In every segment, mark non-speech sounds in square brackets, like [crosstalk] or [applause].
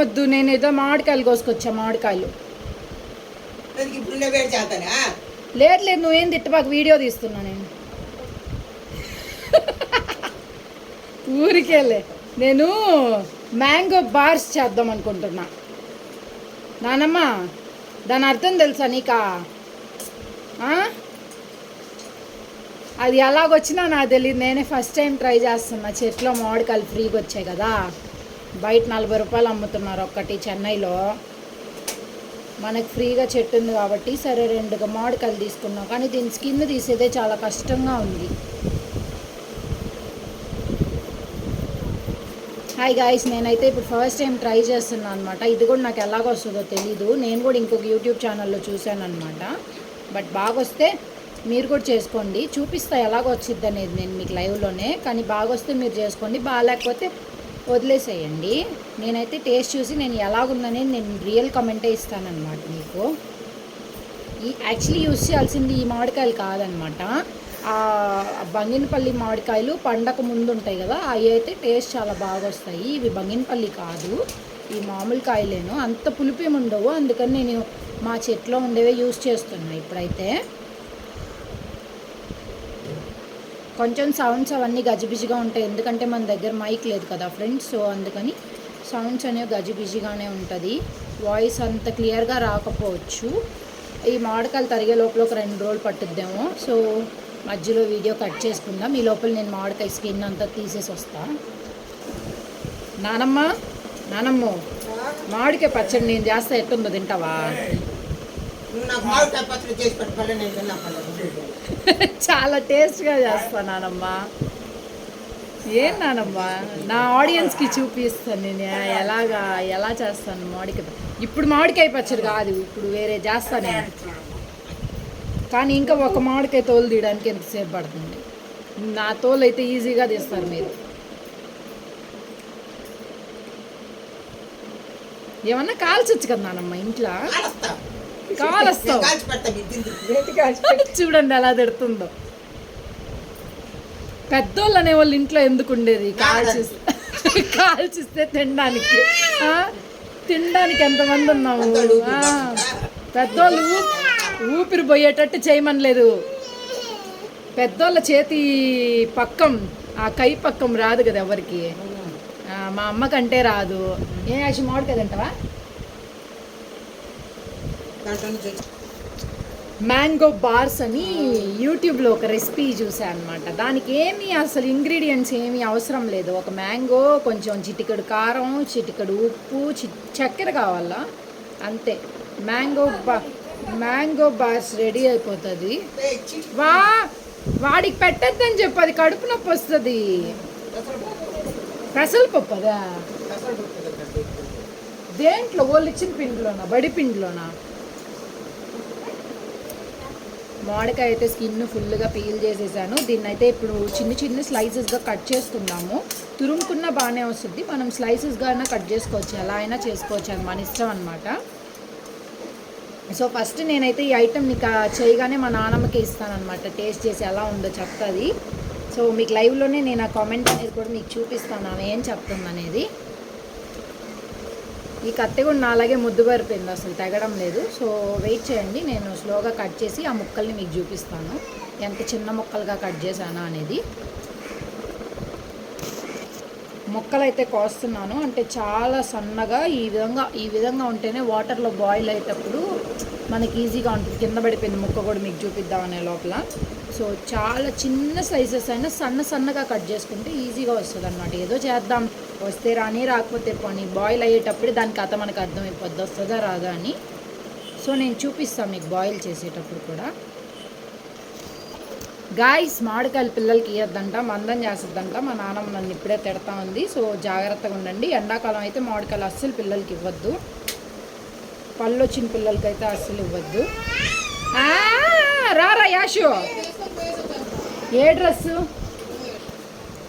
వద్దు నేను ఏదో మామిడికాయలు కోసుకొచ్చా మామిడికాయలు. లేదు లేదు నువ్వేం తిట్టబాకు వీడియో తీస్తున్నా నేను. ఊరికేలే. నేను మ్యాంగో బార్స్ చేద్దాం అనుకుంటున్నా. నానమ్మ దాని అర్థం తెలుసా నీకా? అది ఎలాగొచ్చినా నాకు తెలియదు నేనే ఫస్ట్ టైం ట్రై చేస్తున్నా. చెట్లో మామిడికాయలు ఫ్రీగా వచ్చాయి కదా. బయట నలభై రూపాయలు అమ్ముతున్నారు ఒక్కటి చెన్నైలో. మనకు ఫ్రీగా చెట్టు ఉంది కాబట్టి సరే రెండు మామిడికాయలు తీసుకున్నాం. కానీ దీని స్కిన్ తీసేదే చాలా కష్టంగా ఉంది. హాయ్ గాయస్ నేనైతే ఇప్పుడు ఫస్ట్ టైం ట్రై చేస్తున్నాను అనమాట ఇది కూడా నాకు ఎలాగొస్తుందో తెలీదు. నేను కూడా ఇంకొక యూట్యూబ్ ఛానల్లో చూశాను అనమాట బట్ బాగా వస్తే మీరు కూడా చేసుకోండి. చూపిస్తా ఎలాగ వచ్చింది అనేది నేను మీకు లైవ్లోనే కానీ బాగా వస్తే మీరు చేసుకోండి. బాగాలేకపోతే వదిలేసేయండి. నేనైతే టేస్ట్ చూసి నేను ఎలాగుందని నేను రియల్ కమెంటే ఇస్తానన్నమాట మీకు. ఈ యాక్చువల్లీ యూస్ చేయాల్సింది ఈ మామిడికాయలు కాదనమాట బంగినపల్లి మామిడికాయలు పండక ముందు ఉంటాయి కదా అవి అయితే టేస్ట్ చాలా బాగా వస్తాయి. ఇవి బంగినపల్లి కాదు ఈ మామూలు కాయలేను. అంత పులిపేమి ఉండవు అందుకని నేను మా చెట్లో ఉండేవే యూస్ చేస్తున్నా ఇప్పుడైతే. కొంచెం సౌండ్స్ అవన్నీ గజిబిజిగా ఉంటాయి. ఎందుకంటే మన దగ్గర మైక్ లేదు కదా ఫ్రెండ్స్ సో అందుకని సౌండ్స్ అనేవి గజిబిజిగానే ఉంటుంది. వాయిస్ అంత క్లియర్గా రాకపోవచ్చు. ఈ మామిడికాయలు తరిగే లోపల ఒక రెండు రోజులు పట్టుద్దేమో. సో మధ్యలో వీడియో కట్ చేసుకుందాం. ఈ లోపల నేను మామిడికాయ స్కిన్ అంతా తీసేసి వస్తా. నానమ్మ నానమ్మ మామిడికాయ పచ్చడి నేను చేస్తా. ఎట్టుందో తింటావా? నువ్వు నాకు మామిడికాయ పచ్చడి చేసి పెట్టాలి నేను తిన్నా చాలా టేస్ట్గా చేస్తా ఏం నానమ్మా? నా ఆడియన్స్కి చూపిస్తాను నేను. ఎలాగా ఎలా చేస్తాను మామిడికాయ ఇప్పుడు మామిడికాయ పచ్చడి కాదు ఇప్పుడు వేరే చేస్తాను కానీ ఇంకా ఒక మామిడికాయ తోలు తీయడానికి ఎంతసేపు పడుతుంది? నా తోలు అయితే ఈజీగా తీస్తారు మీరు. ఏమన్నా కాల్చొచ్చు కదా నానమ్మ ఇంట్లో? కాలుస్తా. [laughs] చూడండి ఎలా తిడుతుందో. పెద్దోళ్ళు అనే వాళ్ళు ఇంట్లో ఎందుకు ఉండేది? కాల్చిస్తే కాల్చిస్తే తినడానికి. ఆ? తినడానికి ఎంతమంది ఉన్నాము పెద్దోళ్ళు ఊపిరి పోయేటట్టు చేయమనలేదు పెద్దోళ్ళ చేతి పక్కం ఆ కై పక్కం రాదు కదా ఎవరికి? ఆ, మా అమ్మకంటే రాదు. ఏ యాసి మామిడికాయ తింటావా? దాంట్లో నుంచి వచ్చి- మ్యాంగో బార్స్ అని యూట్యూబ్లో ఒక రెసిపీ చూసాను అనమాట దానికి ఏమి అసలు ఇంగ్రీడియంట్స్ ఏమీ అవసరం లేదు. ఒక మ్యాంగో కొంచెం చిటికెడు కారం చిటికెడు ఉప్పు చి చక్కెర కావాలా? అంతే. మ్యాంగో బా మ్యాంగో బార్స్ రెడీ అయిపోతుంది. వా వాడికి పెట్టద్దని చెప్పు అది కడుపు నొప్పి వస్తుంది. పెసరపప్పు అదా. దేంట్లో? వాళ్ళు ఇచ్చిన పిండిలోనా? బడి పిండిలోనా? మామిడికాయ అయితే స్కిన్ ఫుల్గా పీల్ చేసేసాను. దీన్ని అయితే ఇప్పుడు చిన్న చిన్న స్లైసెస్గా కట్ చేసుకున్నాము తురుముకున్న బాగానే వస్తుంది. మనం స్లైసెస్గా అయినా కట్ చేసుకోవచ్చు. ఎలా అయినా చేసుకోవచ్చు అని మన ఇష్టం అనమాట సో ఫస్ట్ నేనైతే ఈ ఐటెం నీకు చేయగానే మా నాన్నమ్మకి ఇస్తానమాట టేస్ట్ చేసి ఎలా ఉందో చెప్తుంది. సో మీకు లైవ్లోనే నేను ఆ కామెంట్ అనేది కూడా మీకు చూపిస్తాను. ఆమె ఏం చెప్తుంది అనేది ఈ కత్తి కూడా నాలాగే ముద్దు పరిపోయింది అసలు తెగడం లేదు. సో వెయిట్ చేయండి. నేను స్లోగా కట్ చేసి ఆ ముక్కల్ని మీకు చూపిస్తాను. ఎంత చిన్న ముక్కలుగా కట్ చేశానా అనేది. ముక్కలు అయితే కోస్తున్నాను. అంటే చాలా సన్నగా ఈ విధంగా ఈ విధంగా ఉంటేనే వాటర్లో బాయిల్ అయ్యేటప్పుడు మనకి ఈజీగా ఉంటుంది. కింద పడిపోయింది ముక్క కూడా మీకు చూపిద్దామనే లోపల. సో చాలా చిన్న సైజెస్ అయినా సన్న సన్నగా కట్ చేసుకుంటే ఈజీగా వస్తుంది అనమాట ఏదో చేద్దాం వస్తే రాని రాకపోతే పోనీ. బాయిల్ అయ్యేటప్పుడు దాని కథ మనకు అర్థమైపోద్ది వస్తుందా రాదా అని. సో నేను చూపిస్తాను మీకు బాయిల్ చేసేటప్పుడు కూడా. గాయస్ మామిడికాయలు పిల్లలకి ఇవ్వద్దంట మందం చేస్తుందంట. మా నాన్నమ్మ నన్ను ఇప్పుడే తిడతా ఉంది. సో జాగ్రత్తగా ఉండండి. ఎండాకాలం అయితే మామిడికాయలు అస్సలు పిల్లలకి ఇవ్వద్దు. పళ్ళు వచ్చిన పిల్లలకైతే అస్సలు ఇవ్వద్దు. రారా యాషు. ఏ డ్రెస్సు?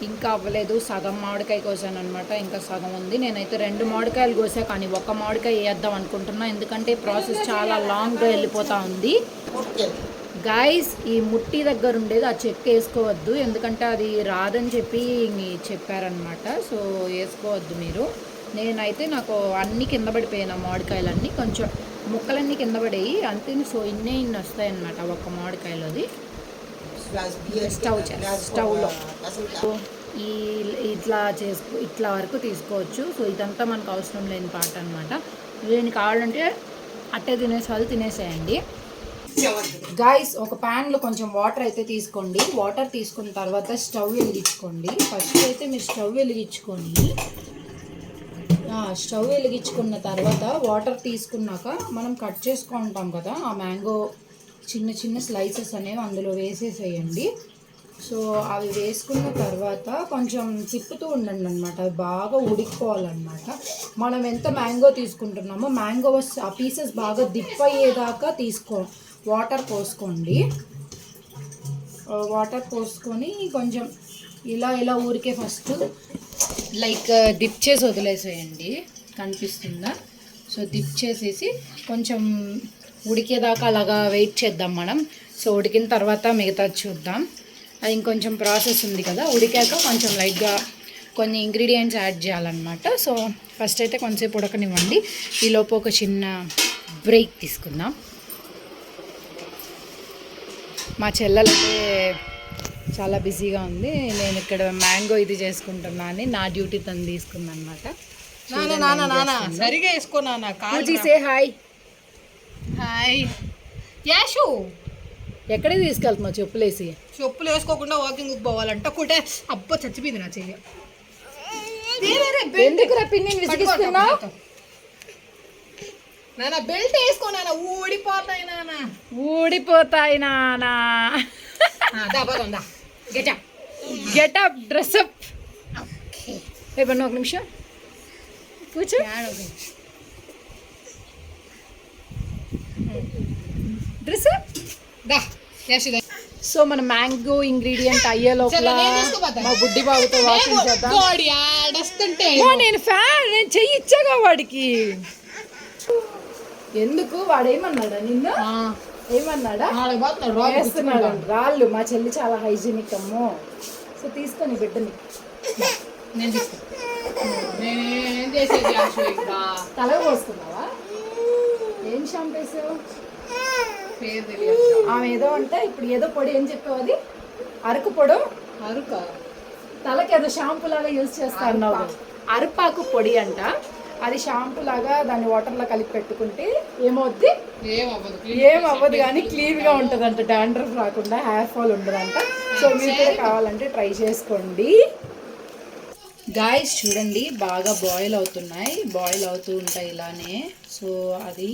ఇంకా అవ్వలేదు. సగం మామిడికాయ కోసాను అనమాట ఇంకా సగం ఉంది. నేనైతే రెండు మామిడికాయలు కోసా కానీ ఒక మామిడికాయ వేద్దాం అనుకుంటున్నా. ఎందుకంటే ప్రాసెస్ చాలా లాంగ్గా వెళ్ళిపోతా ఉంది. గాయస్ ఈ ముట్టి దగ్గర ఉండేది ఆ చెక్క వేసుకోవద్దు. ఎందుకంటే అది రాదని చెప్పి చెప్పారనమాట సో వేసుకోవద్దు మీరు. నేనైతే నాకు అన్ని కింద పడిపోయాను ఆ మామిడికాయలన్నీ. కొంచెం ముక్కలన్నీ కింద పడేయి. అంతే సో ఇన్నే ఇన్ని వస్తాయి అన్నమాట ఒక మామిడికాయలోది. స్టవ్ స్టవ్లో. సో ఈ ఇట్లా చేసుకో ఇట్లా వరకు తీసుకోవచ్చు. సో ఇదంతా మనకు అవసరం లేని పాట అనమాట దీనికి కావాలంటే అట్టే తినేసే వాళ్ళు తినేసేయండి. గాయస్ ఒక ప్యాన్లో కొంచెం వాటర్ అయితే తీసుకోండి. వాటర్ తీసుకున్న తర్వాత స్టవ్ వెలిగించుకోండి. ఫస్ట్ అయితే మీరు స్టవ్ వెలిగించుకొని స్టవ్ వెలిగించుకున్న తర్వాత వాటర్ తీసుకున్నాక మనం కట్ చేసుకుంటాం కదా ఆ మ్యాంగో చిన్న చిన్న స్లైసెస్ అనేవి అందులో వేసేసేయండి. సో అవి వేసుకున్న తర్వాత కొంచెం తిప్పుతూ ఉండండి అనమాట అవి బాగా ఉడికిపోవాలన్నమాట. మనం ఎంత మ్యాంగో తీసుకుంటున్నామో మ్యాంగో ఆ పీసెస్ బాగా డిప్ అయ్యేదాకా తీసుకో వాటర్ పోసుకోండి. వాటర్ పోసుకొని కొంచెం ఇలా ఇలా ఊరికే ఫస్ట్ లైక్ డిప్ చేసి వదిలేసేయండి. కనిపిస్తుందా? సో డిప్ చేసేసి కొంచెం ఉడికేదాకా అలాగా వెయిట్ చేద్దాం మనం. సో ఉడికిన తర్వాత మిగతా చూద్దాం. అది ఇంకొంచెం ప్రాసెస్ ఉంది కదా ఉడికాక కొంచెం లైట్గా కొన్ని ఇంగ్రీడియంట్స్ యాడ్ చేయాలన్నమాట. సో ఫస్ట్ అయితే కొంచెంసేపు ఉడకనివ్వండి. ఈలోపు ఒక చిన్న బ్రేక్ తీసుకుందాం. మా చెల్లెలైతే చాలా బిజీగా ఉంది. నేను ఇక్కడ మ్యాంగో ఇది చేసుకుంటున్నా అని నా డ్యూటీ తను తీసుకుంది అనమాట నాన్న నాన్న నాన్న సరిగా వేసుకో నాన్న కాలు సే హాయ్ హాయ్. యాషు! ఎక్కడికి తీసుకెళ్తున్నావు? చెప్పులేసి. చెప్పులు వేసుకోకుండా వాకింగ్ పోవాలంట ఒకటే అబ్బా చచ్చిపోయింది నా చెయ్యి. ఎందుకు రా పిన్ని విసిగిస్తున్నావు? నాన్న బెల్ట్ వేసుకో నాన్న ఊడిపోతాయి నాన్న ఊడిపోతాయి నానా. దాబోదా గెటా గెటప్ డ్రెస్అప్ ఇవ్వండి ఒక నిమిషం. కూర్చో. దా సో మన మ్యాంగో ఇంగ్రీడియంట్ అయ్యే లోపల. మా బుడ్డి బాబుతో వాకింగ్ చేద్దాం. నేను ఫ్యాన్ నేను చెయ్యి ఇచ్చాగా వాడికి. ఎందుకు? వాడు ఏమన్నాడా? నిన్ను ఏమన్నాడా వేస్తున్నాడు. రాళ్ళు మా చెల్లి చాలా హైజీనిక్ అమ్మో. సో తీసుకొని బిడ్డని. తల పోసుకున్నావా? ఏం షాంపూ వేసావు? పేరు తెలియదు. ఆమె ఏదో అంటే ఇప్పుడు ఏదో పొడి ఏం చెప్పావు అది అరకు పొడు? అరుక. తలకి ఏదో షాంపూ లాగా యూజ్ చేస్తా అన్నావు అరిపాకు పొడి అంట. అది షాంపూ లాగా దాన్ని వాటర్లో కలిపి పెట్టుకుంటే ఏమవుద్ది? ఏం అవ్వదు కానీ క్లీన్గా ఉంటదంట. డాండ్రఫ్ రాకుండా హెయిర్ ఫాల్ ఉండదంట. సో మీరు కూడా కావాలంటే ట్రై చేసుకోండి. గాయస్ చూడండి బాగా బాయిల్ అవుతున్నాయి. బాయిల్ అవుతూ ఉంటాయి ఇలానే. సో అది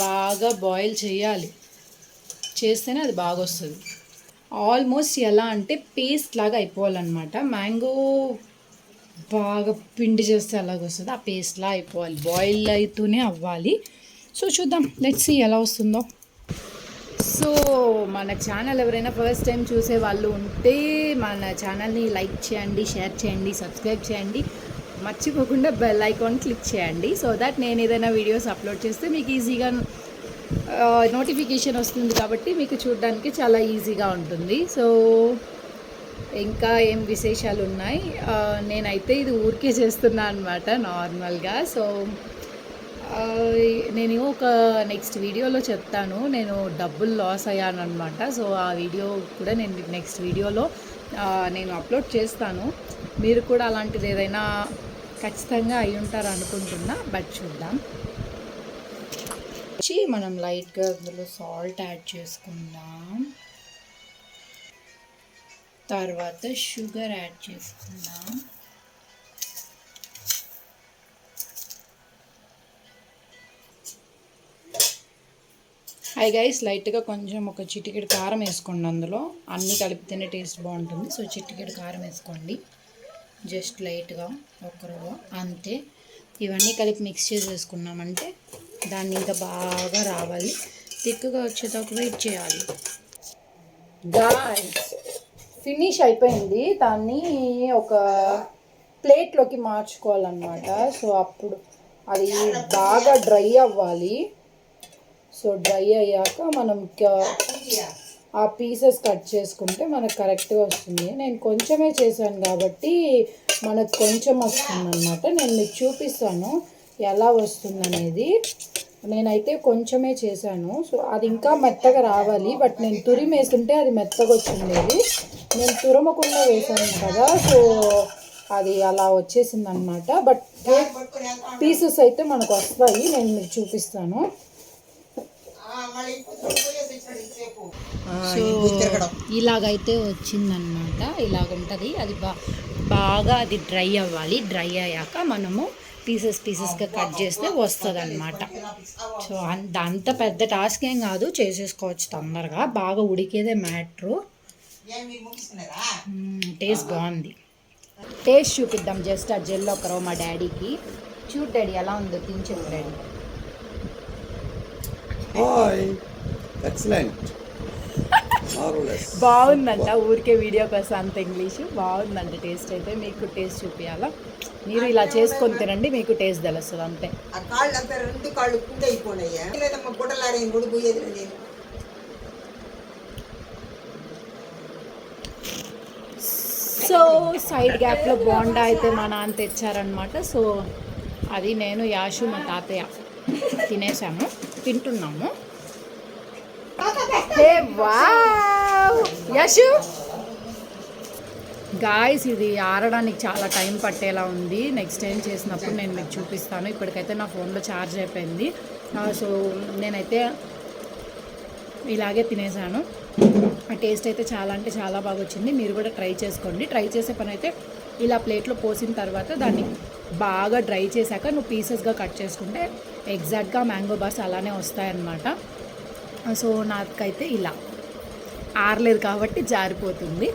బాగా బాయిల్ చేయాలి. చేస్తేనే అది బాగా వస్తుంది ఆల్మోస్ట్ ఎలా అంటే పేస్ట్ లాగా అయిపోవాలన్నమాట. మ్యాంగో బాగా పిండి చేస్తే అలాగ వస్తుంది ఆ పేస్ట్లా అయిపోవాలి. బాయిల్ అవుతూనే అవ్వాలి. సో చూద్దాం. లెట్స్ ఎలా వస్తుందో. సో మన ఛానల్ ఎవరైనా ఫస్ట్ టైం చూసే వాళ్ళు ఉంటే మన ఛానల్ని లైక్ చేయండి షేర్ చేయండి సబ్స్క్రైబ్ చేయండి. మర్చిపోకుండా బెల్ ఐకాన్ క్లిక్ చేయండి. సో దట్ నేను ఏదైనా వీడియోస్ అప్లోడ్ చేస్తే మీకు ఈజీగా నోటిఫికేషన్ వస్తుంది కాబట్టి మీకు చూడడానికి చాలా ఈజీగా ఉంటుంది. సో ఇంకా ఏం విశేషాలు ఉన్నాయి? నేనైతే ఇది ఊరికే చేస్తున్నా అనమాట నార్మల్గా. సో నేను ఒక నెక్స్ట్ వీడియోలో చెప్తాను. నేను డబ్బులు లాస్ అయ్యాను అనమాట సో ఆ వీడియో కూడా నేను నెక్స్ట్ వీడియోలో నేను అప్లోడ్ చేస్తాను. మీరు కూడా అలాంటిది ఏదైనా ఖచ్చితంగా అయి ఉంటారు అనుకుంటున్నా బట్ చూద్దాం. వచ్చి మనం లైట్గా అందులో సాల్ట్ యాడ్ చేసుకుందాం. తర్వాత షుగర్ యాడ్ చేసుకుందాం. హై గైస్ లైట్గా కొంచెం ఒక చిటికెడు కారం వేసుకోండి అందులో. అన్నీ కలిపితేనే టేస్ట్ బాగుంటుంది. సో చిటికెడు కారం వేసుకోండి. జస్ట్ లైట్గా ఒక అంతే. ఇవన్నీ కలిపి మిక్స్ చేసేసుకున్నామంటే దాన్ని ఇంకా బాగా రావాలి. తిక్కుగా వచ్చేదాకా వెయిట్ చేయాలి. గాయస్ ఫినిష్ అయిపోయింది. దాన్ని ఒక ప్లేట్లోకి మార్చుకోవాలన్నమాట. సో అప్పుడు అది బాగా డ్రై అవ్వాలి. సో డ్రై అయ్యాక మనం ఆ పీసెస్ కట్ చేసుకుంటే మనకు కరెక్ట్గా వస్తుంది. నేను కొంచెమే చేశాను కాబట్టి మనకు కొంచెం వస్తుంది అనమాట నేను మీకు చూపిస్తాను ఎలా వస్తుందనేది. నేనైతే కొంచెమే చేశాను. సో అది ఇంకా మెత్తగా రావాలి. బట్ నేను తురిమి వేస్తుంటే అది మెత్తగా వచ్చిండేది. నేను తురమకుండా వేసాను కదా సో అది అలా వచ్చేసింది అనమాట బట్ పీసెస్ అయితే మనకు వస్తాయి. నేను మీకు చూపిస్తాను. ఇలాగైతే వచ్చిందనమాట ఇలాగ ఉంటుంది అది బా బాగా అది డ్రై అవ్వాలి. డ్రై అయ్యాక మనము పీసెస్ పీసెస్గా కట్ చేస్తే వస్తుంది అనమాట సో అంత అంత పెద్ద టాస్క్ ఏం కాదు. చేసేసుకోవచ్చు తొందరగా. బాగా ఉడికేదే మ్యాట్రు. టేస్ట్ బాగుంది. టేస్ట్ చూపిద్దాం జస్ట్ ఆ జెల్ ఒకరో మా డాడీకి. చూడు డాడీ ఎలా ఉందో తిని చెప్పు డాడీ. Hi. బాగుందంట ఊరికే వీడియో కోసం అంత ఇంగ్లీష్. బాగుందంట టేస్ట్ అయితే మీకు టేస్ట్ చూపించాలా మీరు ఇలా చేసుకొని తినండి మీకు టేస్ట్ తెలుస్తుంది అంతే. రెండు కాళ్ళు కుండ సో సైడ్ గ్యాప్లో బోండా అయితే మా నాన్న తెచ్చారనమాట సో అది నేను యాషు మా తాతయ్య తినేసాము తింటున్నాము. హే వావ్. యశు? గాయస్ ఇది ఆరడానికి చాలా టైం పట్టేలా ఉంది. నెక్స్ట్ టైం చేసినప్పుడు నేను మీకు చూపిస్తాను. ఇప్పటికైతే నా ఫోన్లో ఛార్జ్ అయిపోయింది. సో నేనైతే ఇలాగే తినేసాను. ఆ టేస్ట్ అయితే చాలా అంటే చాలా బాగా వచ్చింది. మీరు కూడా ట్రై చేసుకోండి. ట్రై చేసే పని అయితే ఇలా ప్లేట్లో పోసిన తర్వాత దాన్ని బాగా డ్రై చేశాక నువ్వు పీసెస్గా కట్ చేసుకుంటే ఎగ్జాక్ట్గా మ్యాంగో బార్స్ అలానే వస్తాయన్నమాట. సో నాకైతే ఇలా. ఆరలేదు కాబట్టి జారిపోతుంది.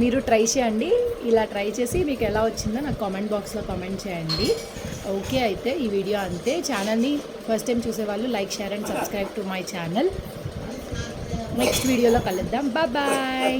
మీరు ట్రై చేయండి. ఇలా ట్రై చేసి మీకు ఎలా వచ్చిందో నాకు కామెంట్ బాక్స్లో కామెంట్ చేయండి. ఓకే అయితే ఈ వీడియో అంతే. ఛానల్ని ఫస్ట్ టైం చూసేవాళ్ళు like share and subscribe to my channel. Next వీడియోలో కలుద్దాం. బాయ్